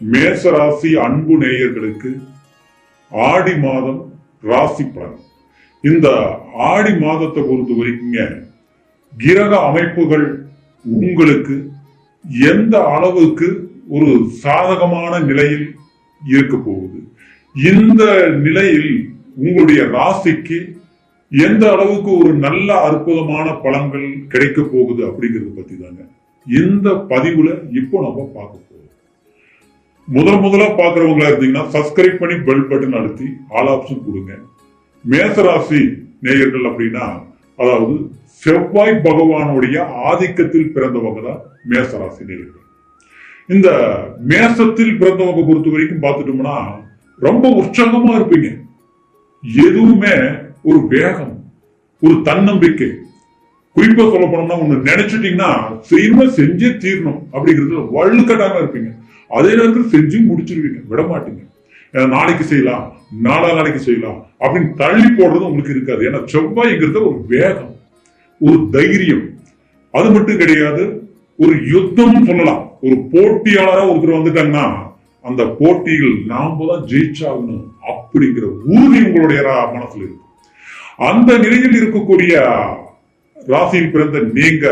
மேசராசி அன்பு நேயர்களுக்கு ஆடி மாதம் ராசி பலன். இந்த ஆடி மாதத்தை பொறுத்த வரைக்குங்க கிரக அமைப்புகள் உங்களுக்கு எந்த அளவுக்கு ஒரு சாதகமான நிலையில் இருக்க போகுது? இந்த நிலையில் உங்களுடைய ராசிக்கு எந்த அளவுக்கு ஒரு நல்ல அற்புதமான பலன்கள் கிடைக்க போகுது அப்படிங்கறத பத்தி தாங்க. இந்த பதிவுல இப்போ நம்ம பார்க்க போறோம். முதல் முதலா பாக்குறவங்களா இருந்தீங்கன்னா சப்ஸ்கிரைப் பண்ணி பெல் பட்டன் அழுத்தி ஆல் ஆப்ஷன் கொடுங்க. மேசராசி நேயர்கள் அப்படின்னா அதாவது செவ்வாய் பகவானுடைய ஆதிக்கத்தில் பிறந்தவங்க தான் மேசராசி நேர்கள் இந்த மேசத்தில் பிறந்தவங்க பொறுத்த வரைக்கும் பார்த்துட்டோம்னா ரொம்ப உற்சாகமா இருப்பீங்க. எதுவுமே ஒரு வேகம் ஒரு தன்னம்பிக்கை. குறிப்பா சொல்ல போனோம்னா ஒண்ணு நினைச்சிட்டீங்கன்னா செய்யணுமா செஞ்சே தீரணும் அப்படிங்கிறதுல வலுக்கட்டாம இருப்பீங்க. அதே நேரத்தில் செஞ்சு முடிச்சிருவீங்க விட மாட்டீங்க நாளைக்கு செய்யலாம் நாளா நாளைக்கு செய்யலாம் அப்படின்னு தள்ளி போடுறது உங்களுக்கு இருக்காது. ஏன்னா செவ்வாய்ங்கிறது ஒரு வேகம் ஒரு தைரியம். அது மட்டும் கிடையாது ஒரு யுத்தம் சொல்லலாம் ஒரு போட்டியாளரா ஒருத்தர் வந்துட்டாங்கன்னா அந்த போட்டியில் நாம தான் ஜெயிச்சாகணும் அப்படிங்கிற உறுதி உங்களுடைய ரா- மனசுல இருக்கு. அந்த நிலையில் இருக்கக்கூடிய ராசியில் பிறந்த நீங்க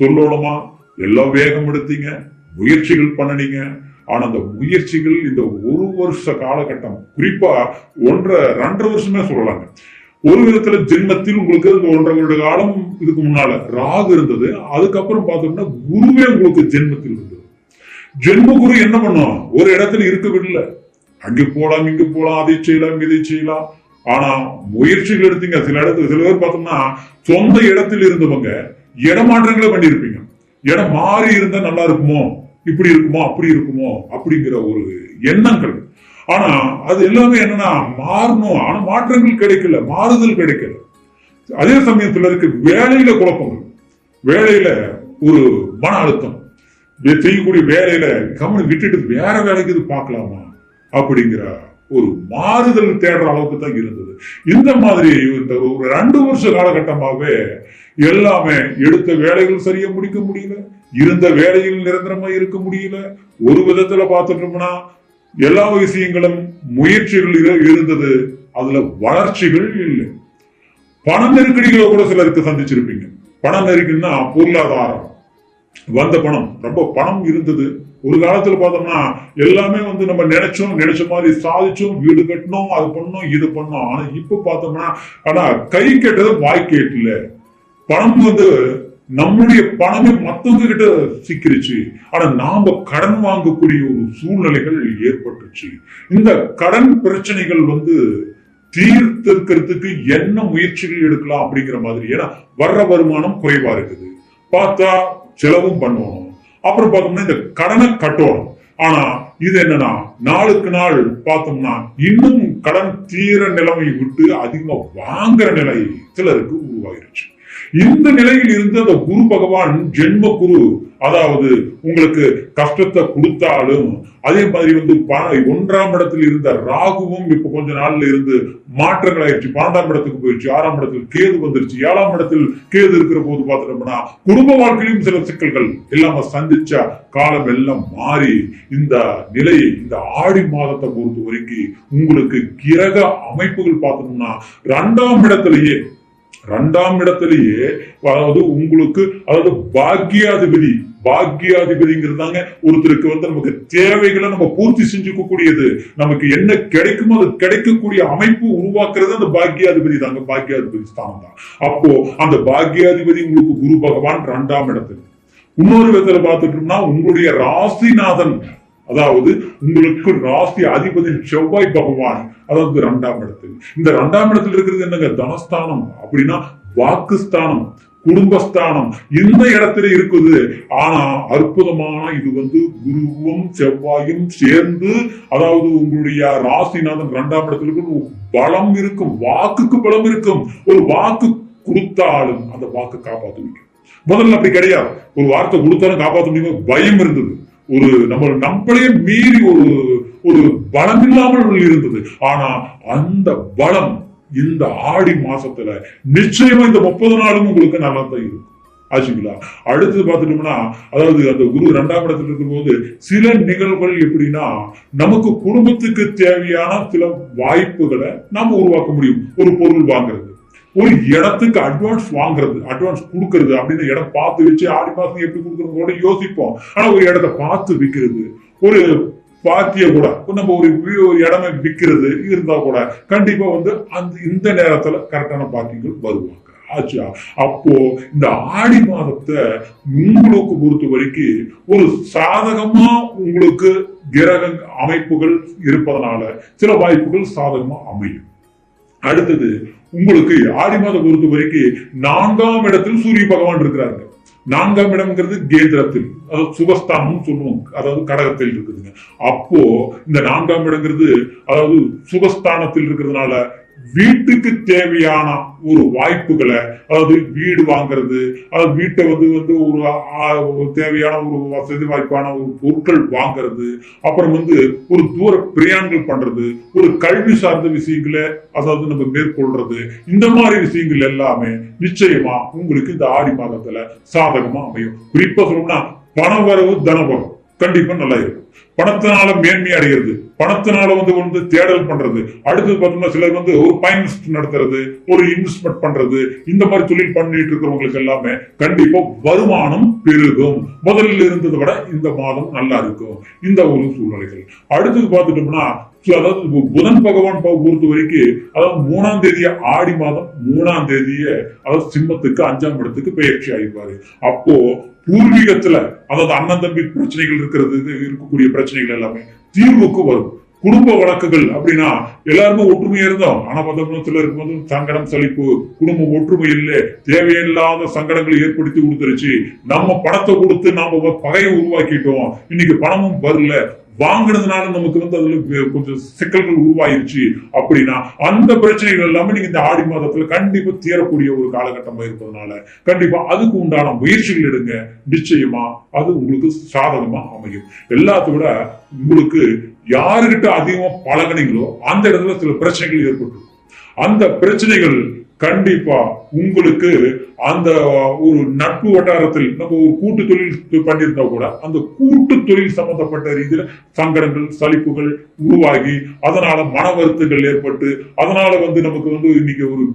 சொல்லணுமா? எல்லாம் வேகம் எடுத்தீங்க முயற்சிகள் பண்ணனீங்க ஆனா அந்த முயற்சிகள் இந்த ஒரு வருஷ காலகட்டம் குறிப்பா ஒன்றரை ரெண்டரை வருஷமே சொல்லலாங்க. ஒரு விதத்துல ஜென்மத்தில் உங்களுக்கு இந்த ஒன்றரை வருட காலம் இதுக்கு முன்னால ராகு இருந்தது. அதுக்கப்புறம் பார்த்தோம்னா குருவே உங்களுக்கு ஜென்மத்தில் இருந்தது. ஜென்ம குரு என்ன பண்ணும் ஒரு இடத்துல இருக்க விடல அங்க போலாம் இங்க போலாம் அதை செய்யலாம் இதை செய்யலாம். ஆனா முயற்சிகள் எடுத்தீங்க. சில இடத்துல சில பேர் பார்த்தோம்னா சொந்த இடத்தில் இருந்தவங்க இடமாற்றங்களே பண்ணியிருப்பீங்க. இடம் மாறி இருந்தா நல்லா இருக்குமோ? இப்படி இருக்குமோ அப்படி இருக்குமோ அப்படிங்கிற ஒரு எண்ணங்கள். ஆனா அது எல்லாமே என்னன்னா மாறணும். ஆனா மாற்றங்கள் கிடைக்கல மாறுதல் கிடைக்கல. அதே சமயத்துல இருக்கு வேலையில குழப்பங்கள். வேலையில ஒரு மன அழுத்தம். செய்யக்கூடிய வேலையில கவனம் விட்டுட்டு வேற வேலைக்கு இது பார்க்கலாமா? அப்படிங்கிற ஒரு மாறுதல் தேடுற அளவுக்கு தான் இருந்தது. இந்த மாதிரி இந்த ஒரு ரெண்டு வருஷ காலகட்டமாவே எல்லாமே எடுத்த வேலைகள் சரியா முடிக்க முடியல இருந்த வேலையில் நிரந்தரமா இருக்க முடியல. ஒரு விதத்துல பார்த்துட்டோம்னா எல்லா விஷயங்களும் முயற்சிகள் இருந்தது. அதுல வளர்ச்சிகள் இல்லை. பண நெருக்கடிகளை கூட சிலருக்கு சந்திச்சிருப்பீங்க. பண நெருக்கடினா பொருளாதாரம். வந்த பணம் ரொம்ப பணம் இருந்தது. ஒரு காலத்துல பார்த்தோம்னா எல்லாமே வந்து நம்ம நினைச்சோம் நினைச்ச மாதிரி சாதிச்சோம் வீடு கட்டணும் அது பண்ணோம் இது பண்ணோம். ஆனா இப்ப பார்த்தோம்னா ஆனா கை கேட்டது வாய் கேட்டல பணம் வந்து நம்முடைய பணமே மத்தவங்க கிட்ட சிக்கிருச்சு. ஆனா நாம கடன் வாங்கக்கூடிய ஒரு சூழ்நிலைகள் ஏற்பட்டுச்சு. இந்த கடன் பிரச்சனைகள் வந்து தீர்த்திருக்கிறதுக்கு என்ன முயற்சிகள் எடுக்கலாம் அப்படிங்கிற மாதிரி. ஏன்னா வர்ற வருமானம் குறைவா இருக்குது. பார்த்தா செலவும் பண்ணணும் அப்புறம் பார்த்தோம்னா இந்த கடனை கட்டணும். ஆனா இது என்னன்னா நாளுக்கு நாள் பார்த்தோம்னா இன்னும் கடன் தீர நிலைமை விட்டு அதிகமா வாங்குற நிலை சிலருக்கு உருவாயிருச்சு. இந்த நிலையில் இருந்து அந்த குரு பகவான் ஜென்ம குரு அதாவது உங்களுக்கு கஷ்டத்தை கொடுத்தாலும் அதே மாதிரி வந்து ப- ஒன்றாம் இடத்தில் இருந்த ராகுவும் இப்ப கொஞ்ச நாள்ல இருந்து மாற்றங்கள் ஆயிடுச்சு. பன்னெண்டாம் இடத்துக்கு போயிடுச்சு ஆறாம் இடத்தில் கேது வந்துருச்சு ஏழாம் இடத்தில் கேது இருக்கிற போது பார்த்துட்டோம்னா குடும்ப வாழ்க்கையிலும் சில சிக்கல்கள் இல்லாம சந்திச்ச காலம் எல்லாம் மாறி இந்த நிலையை இந்த ஆடி மாதத்தை பொறுத்த வரைக்கும் உங்களுக்கு கிரக அமைப்புகள் பார்த்தோம்னா இரண்டாம் இடத்திலேயே ரெண்டாம் இடத்திலேயே அதாவது உங்களுக்கு அதாவது பாக்கியாதிபதி பாக்கியாதிபதிங்கிறதாங்க ஒருத்தருக்கு வந்து நமக்கு தேவைகளை நம்ம பூர்த்தி செஞ்சுக்க கூடியது நமக்கு என்ன கிடைக்குமோ அது கிடைக்கக்கூடிய அமைப்பு உருவாக்குறது அந்த பாக்கியாதிபதி தாங்க. பாக்கியாதிபதி ஸ்தானம் தான். அப்போ அந்த பாக்கியாதிபதி உங்களுக்கு குரு பகவான் ரெண்டாம் இடத்துல. இன்னொரு விதத்துல பார்த்துட்டோம்னா உங்களுடைய ராசிநாதன் அதாவது உங்களுக்கு ராசி அதிபதி செவ்வாய் பகவான். அதாவது இரண்டாம் இடத்தில். இந்த இரண்டாம் இடத்துல இருக்கிறது என்னங்க? தனஸ்தானம். அப்படின்னா வாக்குஸ்தானம் குடும்பஸ்தானம். இந்த இடத்துல இருக்குது. ஆனா அற்புதமான இது வந்து குருவும் செவ்வாயும் சேர்ந்து அதாவது உங்களுடைய ராசிநாதன் இரண்டாம் இடத்துல இருக்கு பலம் இருக்கும். வாக்குக்கு பலம் இருக்கும். ஒரு வாக்கு கொடுத்தாலும் அந்த வாக்கு காப்பாற்றுவீங்க முதல்ல அப்படி கிடையாது. ஒரு வார்த்தை கொடுத்தாலும் காப்பாற்ற முடியும்? பயம் இருந்தது. ஒரு நம்ம நம்மளையே மீறி ஒரு ஒரு பலம் இல்லாமல் இருந்தது. ஆனா அந்த பலம் இந்த ஆடி மாசத்துல நிச்சயமா இந்த முப்பது நாளும் உங்களுக்கு நல்லா தான் இருக்கும். ஆச்சுங்களா? அடுத்தது பார்த்துட்டோம்னா அதாவது அந்த குரு இரண்டாம் இடத்துல இருக்கும்போது சில நிகழ்வுகள் எப்படின்னா நமக்கு குடும்பத்துக்கு தேவையான சில வாய்ப்புகளை நாம உருவாக்க முடியும். ஒரு பொருள் வாங்குறது. ஒரு இடத்துக்கு அட்வான்ஸ் வாங்குறது அட்வான்ஸ் கொடுக்கறது அப்படின்னு இடம் பார்த்து வச்சு ஆடி மாசம் எப்படி கொடுக்கறது கூட யோசிப்போம். ஆனா ஒரு இடத்த பார்த்து விற்கிறது ஒரு பாத்திய கூட நம்ம ஒரு ஒரு இடமே விற்கிறது இருந்தா கூட கண்டிப்பா வந்து அந்த இந்த நேரத்துல கரெக்டான பார்க்கிங்கள் வருவாங்க. ஆச்சா? அப்போ இந்த ஆடி மாதத்தை உங்களுக்கு பொறுத்த வரைக்கும் ஒரு சாதகமா உங்களுக்கு கிரக அமைப்புகள் இருப்பதனால சில வாய்ப்புகள் சாதகமா அமையும். அடுத்தது உங்களுக்கு ஆடி மாதம் பொறுத்த வரைக்கும் நான்காம் இடத்தில் சூரிய பகவான் இருக்கிறாங்க நான்காம் இடம்ங்கிறது கேந்திரத்தில் அதாவது சுபஸ்தானம் சொல்லுவோம். அதாவது கடகத்தில் இருக்குதுங்க. அப்போ இந்த நான்காம் இடங்கிறது அதாவது சுபஸ்தானத்தில் இருக்கிறதுனால வீட்டுக்கு தேவையான ஒரு வாய்ப்புகளை அதாவது வீடு வாங்குறது அதாவது வீட்டை வந்து வந்து ஒரு தேவையான ஒரு வசதி வாய்ப்பான ஒரு பொருட்கள் வாங்குறது அப்புறம் வந்து ஒரு தூர பிரயாணங்கள் பண்றது ஒரு கல்வி சார்ந்த விஷயங்களை அதாவது நம்ம மேற்கொள்றது இந்த மாதிரி விஷயங்கள் எல்லாமே நிச்சயமா உங்களுக்கு இந்த ஆடி மாதத்துல சாதகமா அமையும். குறிப்பா சொல்லணும்னா பண வரவு தன வரவு கண்டிப்பா நல்லா இருக்கும். பணத்தினால மேன்மை அடைகிறது. பணத்தினால வந்து வந்து தேடல் பண்றது. அடுத்தது பார்த்தோம்னா சிலர் வந்து ஒரு ஃபைனான்ஸ் நடத்துறது ஒரு இன்வெஸ்ட்மெண்ட் பண்றது. இந்த மாதிரி தொழில் பண்ணிட்டு இருக்கிறவங்களுக்கு எல்லாமே கண்டிப்பா வருமானம் பெருகும். முதல்ல இருந்ததை விட இந்த மாதம் நல்லா இருக்கும். இந்த ஒரு சூழ்நிலைகள். அடுத்தது பார்த்துட்டோம்னா அதாவது புதன் பகவான் பொறுத்த வரைக்கும் அதாவது மூணாம் தேதிய ஆடி மாதம் மூணாம் தேதிய அதாவது சிம்மத்துக்கு அஞ்சாம் இடத்துக்கு பயிற்சி ஆகிப்பாரு அப்போ பூர்வீகத்துல அதாவது அண்ணன் தம்பி பிரச்சனைகள் இருக்கிறது இது இருக்கக்கூடிய பிரச்சனைகள் எல்லாமே தீர்வுக்கு வரும். குடும்ப வழக்குகள் அப்படின்னா எல்லாருமே ஒற்றுமையா இருந்தோம். ஆனா பார்த்தோம்னா சிலருக்கு சங்கடம் சலிப்பு குடும்ப ஒற்றுமை இல்லை தேவையில்லாத சங்கடங்களை ஏற்படுத்தி கொடுத்துருச்சு. நம்ம பணத்தை கொடுத்து நாம பகையை உருவாக்கிட்டோம். இன்னைக்கு பணமும் வரல. வாங்கினதுனால நமக்கு வந்து அதுல கொஞ்சம் சிக்கல்கள் உருவாயிருச்சு அப்படின்னா அந்த பிரச்சனைகள் எல்லாமே நீங்க இந்த ஆடி மாதத்துல கண்டிப்பா தீரக்கூடிய ஒரு காலகட்டமா இருப்பதனால கண்டிப்பா அதுக்கு உண்டான முயற்சிகள் எடுங்க. நிச்சயமா அது உங்களுக்கு சாதகமா அமையும். எல்லாத்த விட உங்களுக்கு யாருகிட்ட அதிகமா பழகுனீங்களோ அந்த இடத்துல சில பிரச்சனைகள் ஏற்பட்டு அந்த பிரச்சனைகள் கண்டிப்பா உங்களுக்கு அந்த ஒரு நட்பு வட்டாரத்தில் நம்ம ஒரு கூட்டு தொழில் பண்ணியிருந்தா கூட அந்த கூட்டு தொழில் சம்பந்தப்பட்ட ரீதியில சங்கடங்கள் சலிப்புகள் உருவாகி அதனால மன வருத்தங்கள் ஏற்பட்டு அதனால வந்து நமக்கு வந்து இன்னைக்கு ஒரு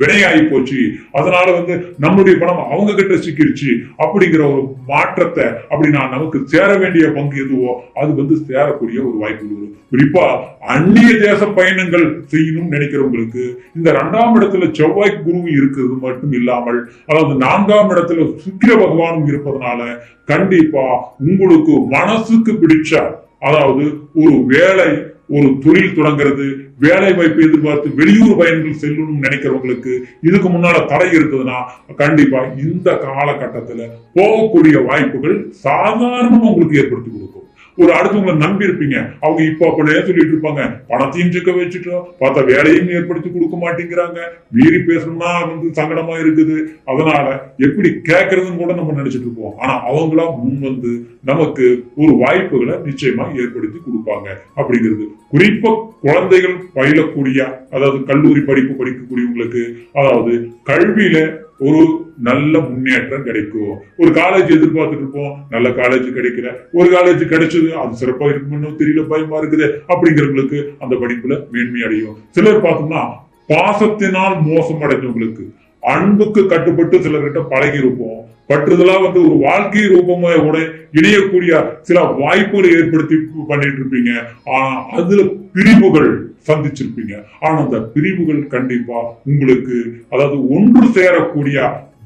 வினையாகி போச்சு. அதனால வந்து நம்முடைய பணம் அவங்க கிட்ட சிக்கிருச்சு. அப்படிங்கிற ஒரு மாற்றத்தை அப்படின்னா நமக்கு சேர வேண்டிய பங்கு எதுவோ அது வந்து சேரக்கூடிய ஒரு வாய்ப்பு வரும் குறிப்பா அந்நிய தேச பயணங்கள் செய்யணும்னு நினைக்கிறவங்களுக்கு இந்த இரண்டாம் இடத்துல செவ்வாய் குரு இருக்கிறது மட்டும் இல்லாமல் அதாவது நான்காம் இடத்துல சுக்கிர பகவானும் இருப்பதனால கண்டிப்பா உங்களுக்கு மனசுக்கு பிடிச்ச அதாவது ஒரு வேலை ஒரு தொழில் தொடங்குறது வேலை வாய்ப்பு எதிர்பார்த்து வெளியூர் பயணங்கள் செல்லணும்னு நினைக்கிறவங்களுக்கு இதுக்கு முன்னால தடை இருக்குதுன்னா கண்டிப்பா இந்த காலகட்டத்துல போகக்கூடிய வாய்ப்புகள் சாதாரணமா உங்களுக்கு ஏற்படுத்தி கொடுக்கும். ஒரு அடுத்தவங்களை நம்பி இருப்பீங்க. அவங்க இப்போ அப்படியே சொல்லிட்டு இருப்பாங்க. பணத்தையும் சிக்க வச்சுட்டோம். பார்த்தா வேலையும் ஏற்படுத்தி கொடுக்க மாட்டேங்கிறாங்க. மீறி பேசணும்னா வந்து சங்கடமா இருக்குது. அதனால எப்படி கேட்கறதுன்னு கூட நம்ம நினைச்சிட்டு இருப்போம். ஆனா அவங்களா முன் வந்து நமக்கு ஒரு வாய்ப்புகளை நிச்சயமா ஏற்படுத்தி கொடுப்பாங்க. அப்படிங்கிறது. குறிப்பா குழந்தைகள் பயிலக்கூடிய அதாவது கல்லூரி படிப்பு படிக்கக்கூடியவங்களுக்கு அதாவது கல்வியில ஒரு நல்ல முன்னேற்றம் கிடைக்கும். ஒரு காலேஜ் எதிர்பார்த்துட்டு இருப்போம் நல்ல காலேஜ் கிடைக்கல. ஒரு காலேஜ் கிடைச்சது அது சிறப்பா இருக்குன்னு தெரியல பயமா இருக்குது. அப்படிங்கிறவங்களுக்கு அந்த படிப்புல மேன்மை அடையும். சிலர் பார்த்தோம்னா பாசத்தினால் மோசம் அடைஞ்சவங்களுக்கு அன்புக்கு கட்டுப்பட்டு சிலர்கிட்ட பழகி இருப்போம். பற்றுதலா வந்து ஒரு வாழ்க்கை ரூபமா கூட இணையக்கூடிய சில வாய்ப்புகளை ஏற்படுத்தி பண்ணிட்டு இருப்பீங்க. ஆனா அதுல பிரிவுகள் சந்திச்சிருப்பீங்க. ஆனா அந்த பிரிவுகள் கண்டிப்பா உங்களுக்கு அதாவது ஒன்று சேரக்கூடிய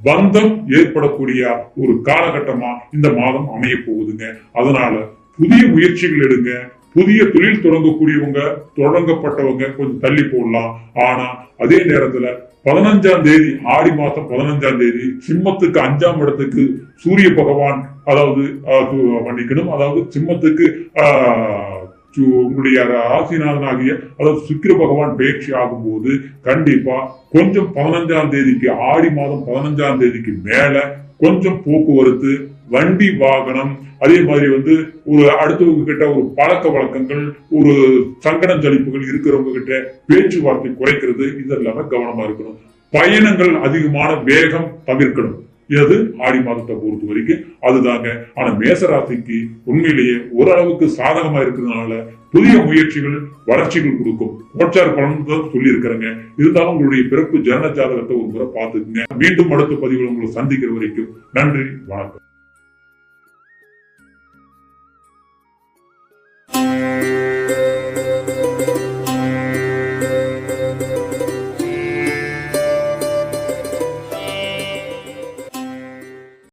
பந்தம் ஏற்படக்கூடிய ஒரு காலகட்டமா இந்த மாதம் அமைய போகுதுங்க. அதனால புதிய முயற்சிகள் எடுங்க. புதிய தொழில் தொடங்கக்கூடியவங்க தொடங்கப்பட்டவங்க கொஞ்சம் தள்ளி போடலாம். ஆனா அதே நேரத்துல பதினஞ்சாம் தேதி ஆடி மாசம் பதினஞ்சாம் தேதி சிம்மத்துக்கு அஞ்சாம் இடத்துக்கு சூரிய பகவான் அதாவது ஆஹ், மன்னிக்கணும் அதாவது சிம்மத்துக்கு ஆஹ், உங்களுடைய ராசிநாதனாகிய அதாவது சுக்கிர பகவான் பயிற்சி ஆகும்போது கண்டிப்பா கொஞ்சம் பதினஞ்சாம் தேதிக்கு ஆடி மாதம் பதினஞ்சாம் தேதிக்கு மேல கொஞ்சம் போக்குவரத்து வண்டி வாகனம் அதே மாதிரி வந்து ஒரு அடுத்தவங்க கிட்ட ஒரு பழக்க வழக்கங்கள் ஒரு சங்கடம் ஜலிப்புகள் இருக்கிறவங்க கிட்ட பேச்சுவார்த்தை குறைக்கிறது இதெல்லாமே கவனமா இருக்கணும். பயணங்கள் அதிகமான வேகம் தவிர்க்கணும். எது? ஆடி மாதத்தை பொறுத்த வரைக்கும் அதுதாங்க. ஆனா மேசராசிக்கு உண்மையிலேயே ஓரளவுக்கு சாதகமா இருக்கிறதுனால புதிய முயற்சிகள் வளர்ச்சிகள் கொடுக்கும். கோச்சார் பலன் தான் சொல்லி இருக்கிறேங்க இருந்தாலும் உங்களுடைய பிறப்பு ஜனன ஜாதகத்தை ஒரு முறை பார்த்துக்குங்க. மீண்டும் அடுத்த பதிவில் உங்களை சந்திக்கிற வரைக்கும் நன்றி வணக்கம்.